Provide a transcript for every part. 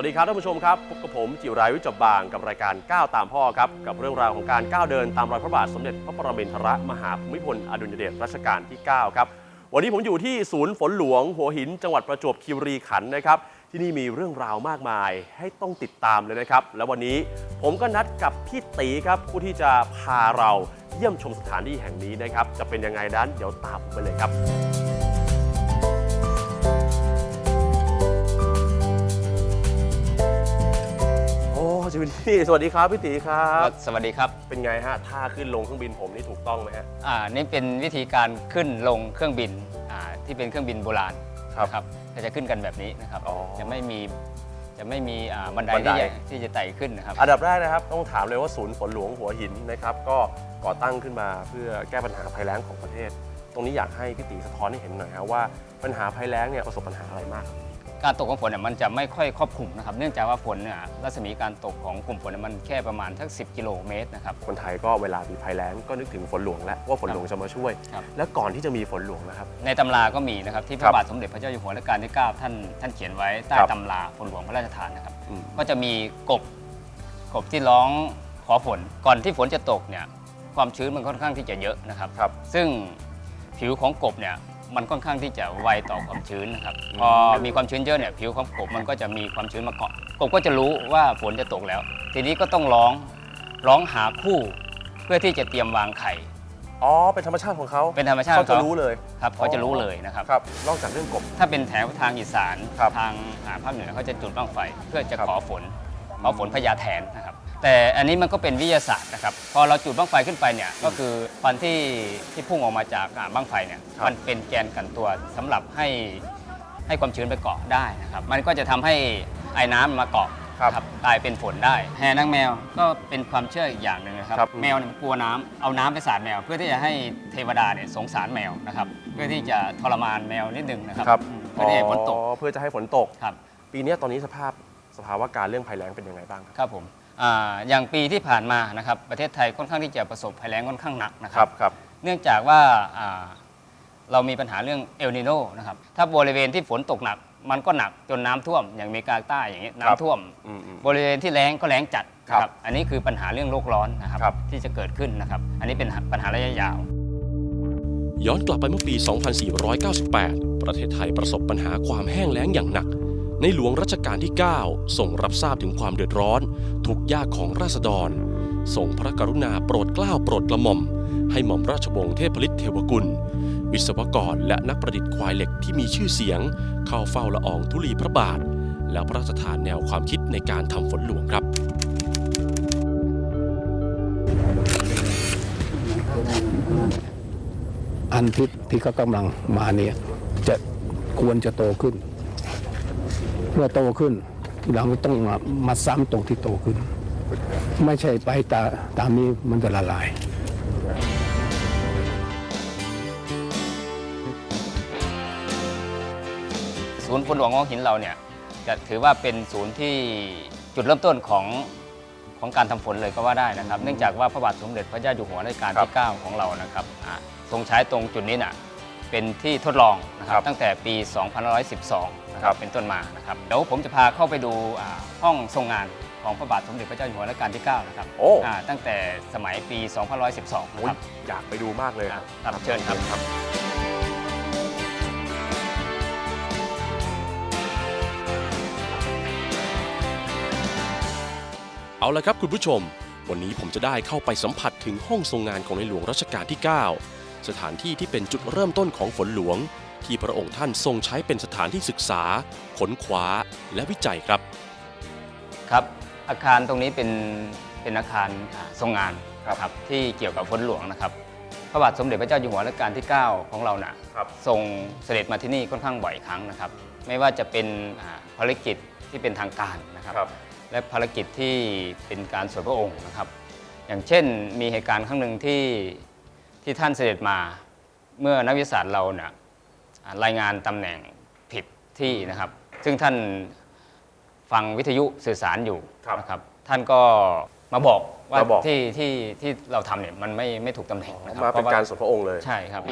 วัสดีครับท่านผู้ชมครับพบกับผมจิวรายุจบบางกับรายการก้าวตามพ่อครับกับเรื่องราวของการก้าวเดินตามรอยพระบาทสมเด็จพระปรมินทรมหาภูมิพลอดุลยเดชรัชกาลที่9ครับวันนี้ผมอยู่ที่ศูนย์ฝนหลวง หัวหิน จังหวัดประจวบคีรีขันธ์นะครับ ที่นี่มีเรื่องราวมากมายให้ต้องติดตามเลยนะครับ และวันนี้ผมก็นัดกับพี่ตีครับผู้ที่จะพาเราเยี่ยมชมสถานที่แห่งนี้นะครับ จะเป็นยังไงนั้นเดี๋ยวตามผมไปเลยครับ อ้จิวนี่สวัสดีครับพี่ตีครับ สวัสดีครับ เป็นไงฮะท่าขึ้นลงเครื่องบินผมนี่ถูกต้องไหมฮะ อ่า นี่เป็นวิธีการขึ้นลงเครื่องบิน อ่า ที่เป็นเครื่องบินโบราณครับนะครับก็จะขึ้นกันแบบนี้นะครับ อ๋อจะไม่มี จะไม่มีอ่าบันไดบันได ที่จะที่จะไต่ขึ้นนะครับ อันดับแรกนะครับ ต้องถามเลยว่าศูนย์ฝนหลวงหัวหินนะครับ ก็ก่อตั้งขึ้นมาเพื่อแก้ปัญหาภัยแล้งของประเทศ ตรงนี้อยากให้พี่ตีสะท้อนให้เห็นหน่อยครับว่าปัญหาภัยแล้งเนี่ยประสบปัญหาอะไรมากครับ การตกของฝนเนี่ยมันจะไม่ค่อยครอบคลุมนะครับ เนื่องจากว่าฝนเนี่ยรัศมีการตกของกลุ่มฝนเนี่ยมันแค่ประมาณทัก10 กิโลเมตรนะครับ คนไทยก็เวลามีภัยแล้งก็นึกถึงฝนหลวงแล้วว่าฝนหลวงจะมาช่วย ครับ และก่อนที่จะมีฝนหลวงนะครับ ในตำราก็มีนะครับที่พครัระบ บาทสมเด็จพระเจ้าอยู่หัวรัชกาลที่ 9 ท่านท่านเขียนไว้ใต้ครับตำราฝนหลวงพระราชทานนะครับ อืม ก็จะมีกบกบที่ร้องขอฝน ก่อนที่ฝนจะตกเนี่ยความชื้นมันค่อนข้างที่จะเยอะนะครับ ครับ ซึ่งผิวของกบเนี่ย มันค่อนข้างที่จะไวต่อความชื้นนะครับอืมพอมีความชื้นเยอะเนี่ยผิวของกบมันก็จะมีความชื้นมาเกาะกบก็จะรู้ว่าฝนจะตกแล้ว ทีนี้ก็ต้องร้องร้องหาคู่เพื่อที่จะเตรียมวางไข่ อ๋อ เป็นธรรมชาติของเขาเป็นธรรมชาติเขาจะของรู้เลยครับเขาจะรู้เลยนะครับ ครับ นอกจากเรื่องกบ ถ้าเป็นแถวทางอีสานครับทางอ่าภาคเหนือเขาจะจุดบ้างไฟ เพื่อจะครับขอฝนขอฝนพญาแถนนะครับ แต่อันนี้มันก็เป็นวิทยาศาสตร์นะครับ พอเราจุดบ้างไฟขึ้นไปเนี่ยก็คือควันที่ที่พุ่งออกมาจากอ่าบ้างไฟเนี่ยครับ มันเป็นแกนกันตัวสำหรับให้ให้ความชื้นไปเกาะได้นะครับ มันก็จะทำให้ไอ้น้ำมาเกาะครับ ครับกลายเป็นฝนได้แห่นางแมวก็เป็นความเชื่ออีกอย่างหนึ่งนะครับ ครับแมวเนี่ยมันกลัวน้ำเอาน้ำไปสาดแมว เพื่อที่จะให้เทวดาเนี่ยสงสารแมวนะครับ เพื่อที่จะทรมานแมวนิดนึงนะครับครับอืมเพื่อที่ให้ฝนตกอ๋อเพื่อจะให้ฝนตก ครับปีเนี้ยตอนนี้สภาพสภาวะการเรื่องภัยแล้งเป็นยังไงบ้างครับ ครับผม อ่าอย่างปีที่ผ่านมานะครับประเทศไทยค่อนข้างที่จะประสบภัยแล้งค่อนข้างหนักนะคครัรับ บครับ เนื่องจากว่าอ่าเรามีปัญหาเรื่องเอลนิโนนะครับ ถ้าบริเวณที่ฝนตกหนัก มันก็หนักจนน้ำท่วม อย่างอเมริกาใต้อย่างนี้ครับน้ำท่วม อืมอืม บริเวณที่แล้งก็แล้งจัดนะครัครับบอันนี้คือปัญหาเรื่องโลกร้อนนะครับ ครับ ที่จะเกิดขึ้นนะครับ อันนี้เป็นปัญหาระยะยาว ย้อนกลับไปเมื่อปี 2498 ประเทศไทยประสบปัญหาความแห้งแล้งอย่างหนัก ในหลวงรัชกาลที่9ส่งรับทราบถึงความเดือดร้อน ทุกยากของราษฎรส่งพระกรุณาโปรดเกล้าโปรดกระหม่อม ให้หม่อมราชวงศ์เทพฤทธิ์เทวกุล วิศวกรและนักประดิษฐ์ควายเหล็กที่มีชื่อเสียง เข้าเฝ้าละอองธุลีพระบาท แล้วพระราชทานแนวความคิดในการทำฝนหลวงครับอันที่ที่เขากำลังมาเนี่ยจะควรจะโตขึ้น มื่อโตขึ้นทีหลังต้องมามาซ้ำตรงที่โตขึ้น ไม่ใช่ไปตาตามนี้มันจะละลายศูนย์ฝนหลวงของหินเราเนี่ยจะถือว่าเป็นศูนย์ที่จุดเริ่มต้นของของการทำฝนเลยก็ว่าได้นะครับ เนื่องจากว่าพระบาทสมเด็จพระเจ้าอยู่หัวรัชกาลที่ 9 ของเรานะครับอ่าทรงใช้ตรงจุดนี้น่ะ เป็นที่ทดลองนะครับครับตั้งแต่ปี 2512นะคครัรับบเป็นต้นมานะครับเดี๋ยวผมจะพาเข้าไปดูอ่าห้องทรงงานของพระบาทสมเด็จพระเจ้าอยู่หัวรัชกาลที่ 9 นะครับโอ้อ่าตั้งแต่สมัยปี 2512นะโอ้คยรับอยากไปดูมากเลยครับครับเชิญครับครับ เอาละครับคุณผู้ชม วันนี้ผมจะได้เข้าไปสัมผัสถึงห้องทรงงานของในหลวงรัชกาลที่ 9 สถานที่ที่เป็นจุดเริ่มต้นของฝนหลวง ที่พระองค์ท่านทรงใช้เป็นสถานที่ศึกษาค้นคว้าและวิจัยครับ ครับ อาคารตรงนี้เป็นเป็นอาคารอ่าทรงงานครับนะครับที่เกี่ยวกับฝนหลวงนะครับ พระบาทสมเด็จพระเจ้าอยู่หัวรัชกาลที่ 9 ของเราน่ะครับทรงเสด็จมาที่นี่ค่อนข้างบ่อยครั้งนะครับ ไม่ว่าจะเป็นอ่าภารกิจที่เป็นทางการนะครับครับและภารกิจที่เป็นการส่วนพระองค์นะครับ อย่างเช่นมีเหตุการณ์ครั้งหนึ่งที่ ที่ท่านเสด็จมาเมื่อนักวิทยาศาสตร์เราเนี่ยอ่ารายงานตำแหน่งผิดที่นะครับ ซึ่งท่านฟังวิทยุสื่อสารอยู่ครับนะครับ ท่านก็มาบอกว่ามาบอก ที่ที่ที่เราทำเนี่ยมันไม่ไม่ถูกตำแหน่งนะครับมาเป็นพะว่การส่วนพระองค์เลย ใช่ครับ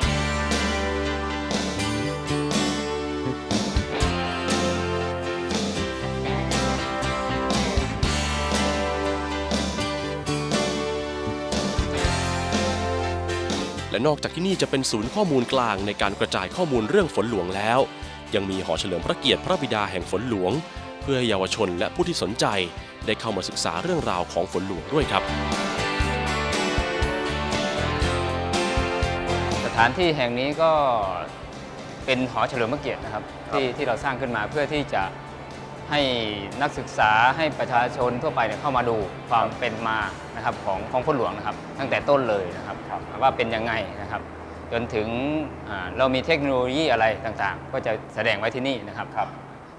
และนอกจากที่นี่จะเป็นศูนย์ข้อมูลกลางในการกระจายข้อมูลเรื่องฝนหลวงแล้ว ยังมีหอเฉลิมพระเกียรติพระบิดาแห่งฝนหลวง เพื่อให้เยาวชนและผู้ที่สนใจ ได้เข้ามาศึกษาเรื่องราวของฝนหลวงด้วยครับ สถานที่แห่งนี้ก็เป็นหอเฉลิมพระเกียรตินะครับที่ที่เราสร้างขึ้นมาเพื่อที่จะ ให้นักศึกษาให้ประชาชนทั่วไปเนี่ยเข้ามาดูความเป็นมานะครับของของพ่อหลวงนะครับ ตั้งแต่ต้นเลยนะครับว่าเป็นยังไงนะครับ จนถึงอ่าเรามีเทคโนโลยีอะไรต่างๆ ก็จะแสดงไว้ที่นี่นะครับครับ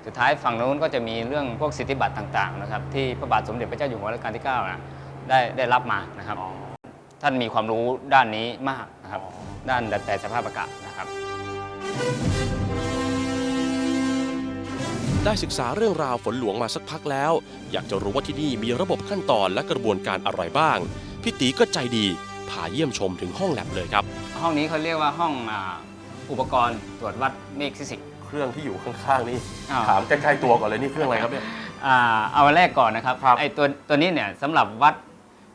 สุดท้ายฝั่งนู้นก็จะมีเรื่องพวกสิทธิบัตรต่างๆนะครับที่พระบาทสมเด็จพระเจ้าอยู่หัวรัชกาลที่9นะได้ได้รับมานะครับท่านมีความรู้ด้านนี้มากนะครับ ด้านดัดแปลงสภาพอากาศนะครับ ได้ศึกษาเรื่องราวฝนหลวงมาสักพักแล้ว อยากจะรู้ว่าที่นี่มีระบบขั้นตอนและกระบวนการอะไรบ้างพี่ตีก็ใจดีพาเยี่ยมชมถึงห้องแลบเลยครับ ห้องนี้เขาเรียกว่าห้องอ่าอุปกรณ์ตรวจวัดเมฆฟิสิกส์ เครื่องที่อยู่ข้างๆนี่อ้าว ถามใกล้ๆตัวก่อนเลยนี่เครื่องอะไรครับเนี่ย อ่าเอาอันแรกก่อนนะครับครับ ไอตัวตัวนี้เนี่ยสำหรับวัด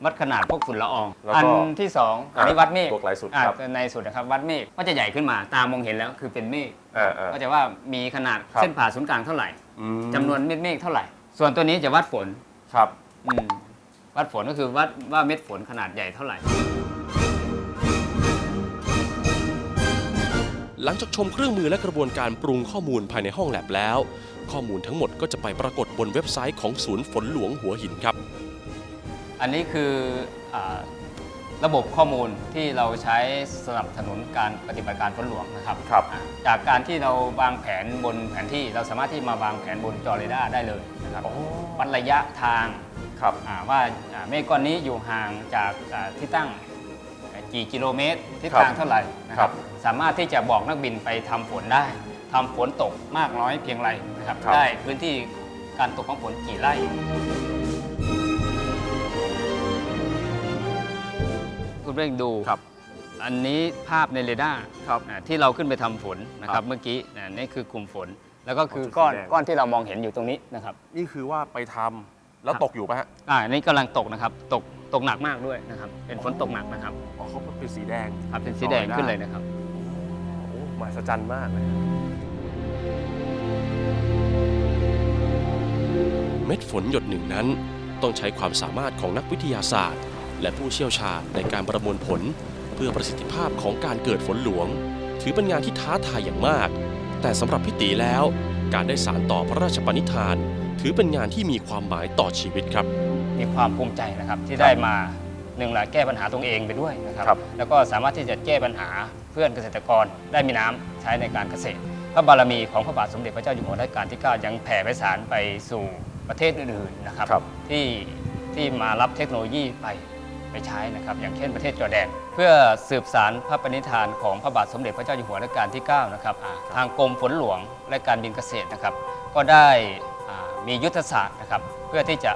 วัดขนาดพวกฝุ่นละออง แล้วก็อันที่สองอันนี้วัดเมฆตัวไกลสุดอ่าครับตัวในสุดนะครับวัดเมฆก็จะใหญ่ขึ้นมาตามองเห็นแล้วคือเป็นเมฆอ่าก็จะว่ามีขนาดครับ เส้นผ่าศูนย์กลางเท่าไหร่ๆอืมจำนวนเม็ดเมฆเท่าไหร่ ส่วนตัวนี้จะวัดฝนครับ อืมวัดฝนก็คือวัดว่าเม็ดฝนขนาดใหญ่เท่าไหร่ หลังจากชมเครื่องมือและกระบวนการปรุงข้อมูลภายในห้องแลบแล้ว ข้อมูลทั้งหมดก็จะไปปรากฏบนเว็บไซต์ของศูนย์ฝนหลวงหัวหินครับ อันนี้คืออาระบบข้อมูลที่เราใช้สนับสนุนการปฏิบัติการฝนหลวงนะครับครับอ่าจากการที่เราวางแผนบนแผนที่เราสามารถที่มาวางแผนบนจอเรดาร์ได้เลยนะครับโอ้วัดระยะทางครับอ่าว่าอ่าเมฆก้อนนี้อยู่ห่างจากอ่าที่ตั้งกี่กิโลเมตรทิศครับทางเท่าไหร่นะคครัรับบสามารถที่จะบอกนักบินไปทำฝนได้ทำฝนตกมากน้อยเพียงไรนะครับครับได้พื้นที่การตกของฝนกี่ไร่ คุณเร่งดู ครับ อันนี้ภาพในเรดาร์ครับ อ่าที่เราขึ้นไปทำฝนนะคครัรับบเมื่อกี้อ่านี่คือกลุ่มฝน แล้วก็คือจุดสีก้อนแดง ก้อนที่เรามองเห็นอยู่ตรงนี้นะครับนี่คือว่าไปทำแล้วตกอยู่ปะฮะอ่านี่กำลังตกนะครับ ตกตกหนักมากด้วยนะครับ เป็นฝนตกหนักนะครับ อ๋อเขาเป็นสีแดง ครับเป็นสีแดงขึ้นเลยนะครับ โอ้มหัศจรรย์มากเลยเม็ดฝนหยดหนึ่งนั้น ต้องใช้ความสามารถของนักวิทยาศาสตร์ และผู้เชี่ยวชาญในการประมวลผล เพื่อประสิทธิภาพของการเกิดฝนหลวง ถือเป็นงานที่ท้าทายอย่างมาก แต่สำหรับพี่ตีแล้ว การได้สารต่อพระราชปณิธาน ถือเป็นงานที่มีความหมายต่อชีวิตครับ มีความภูมิใจนะครับที่ได้มาหนึ่งละแก้ปัญหาตรงเองไปด้วยนะครับ ครับ แล้วก็สามารถที่จะแก้ปัญหาเพื่อนเกษตรกรได้มีน้ำใช้ในการเกษตร พระบารมีของพระบาทสมเด็จพระเจ้าอยู่หัวรัชกาลที่ 9 ยังแผ่ไปสารไปสู่ประเทศอื่นๆนะครับ ครับ ที่ที่มารับเทคโนโลยีไป ไปใช้นะครับ อย่างเช่นประเทศจอร์แดน เพื่อสืบสารพระปณิธานของพระบาทสมเด็จพระเจ้าอยู่หัวรัชกาลที่9นะครับอ่าทางกรมฝนหลวงและการบินเกษตรนะครับ ก็ได้อ่ามียุทธศาสตร์นะครับ เพื่อที่จะ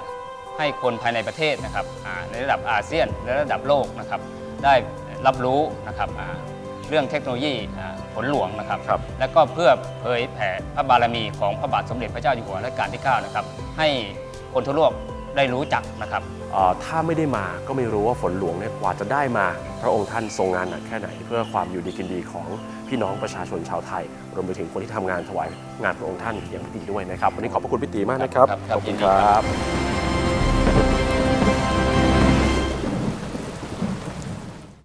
ให้คนภายในประเทศนะครับอ่าในระดับอาเซียนและระดับโลกนะครับ ได้รับรู้นะครับอ่าเรื่องเทคโนโลยีอ่าฝนหลวงนะครับครับแล้วก็เพื่อเผยแผ่พระบารมีของพระบาทสมเด็จพระเจ้าอยู่หัวรัชกาลที่ 9 นะครับ ให้คนทั่วโลก ได้รู้จักนะครับ เอ่อถ้าไม่ได้มาก็ไม่รู้ว่าฝนหลวงเนี่ยกว่าจะได้มา พระองค์ท่านทรงงานหนักแค่ไหน เพื่อความอยู่ดีกินดีของพี่น้องประชาชนชาวไทย รวมไปถึงคนที่ทำงานถวายงานพระองค์ท่านอย่างพี่ตีด้วยนะครับ วันนี้ขอบพระคุณพี่ตีมากนะครับ ครับครับ ขอบคุณยินดีคครัรับบ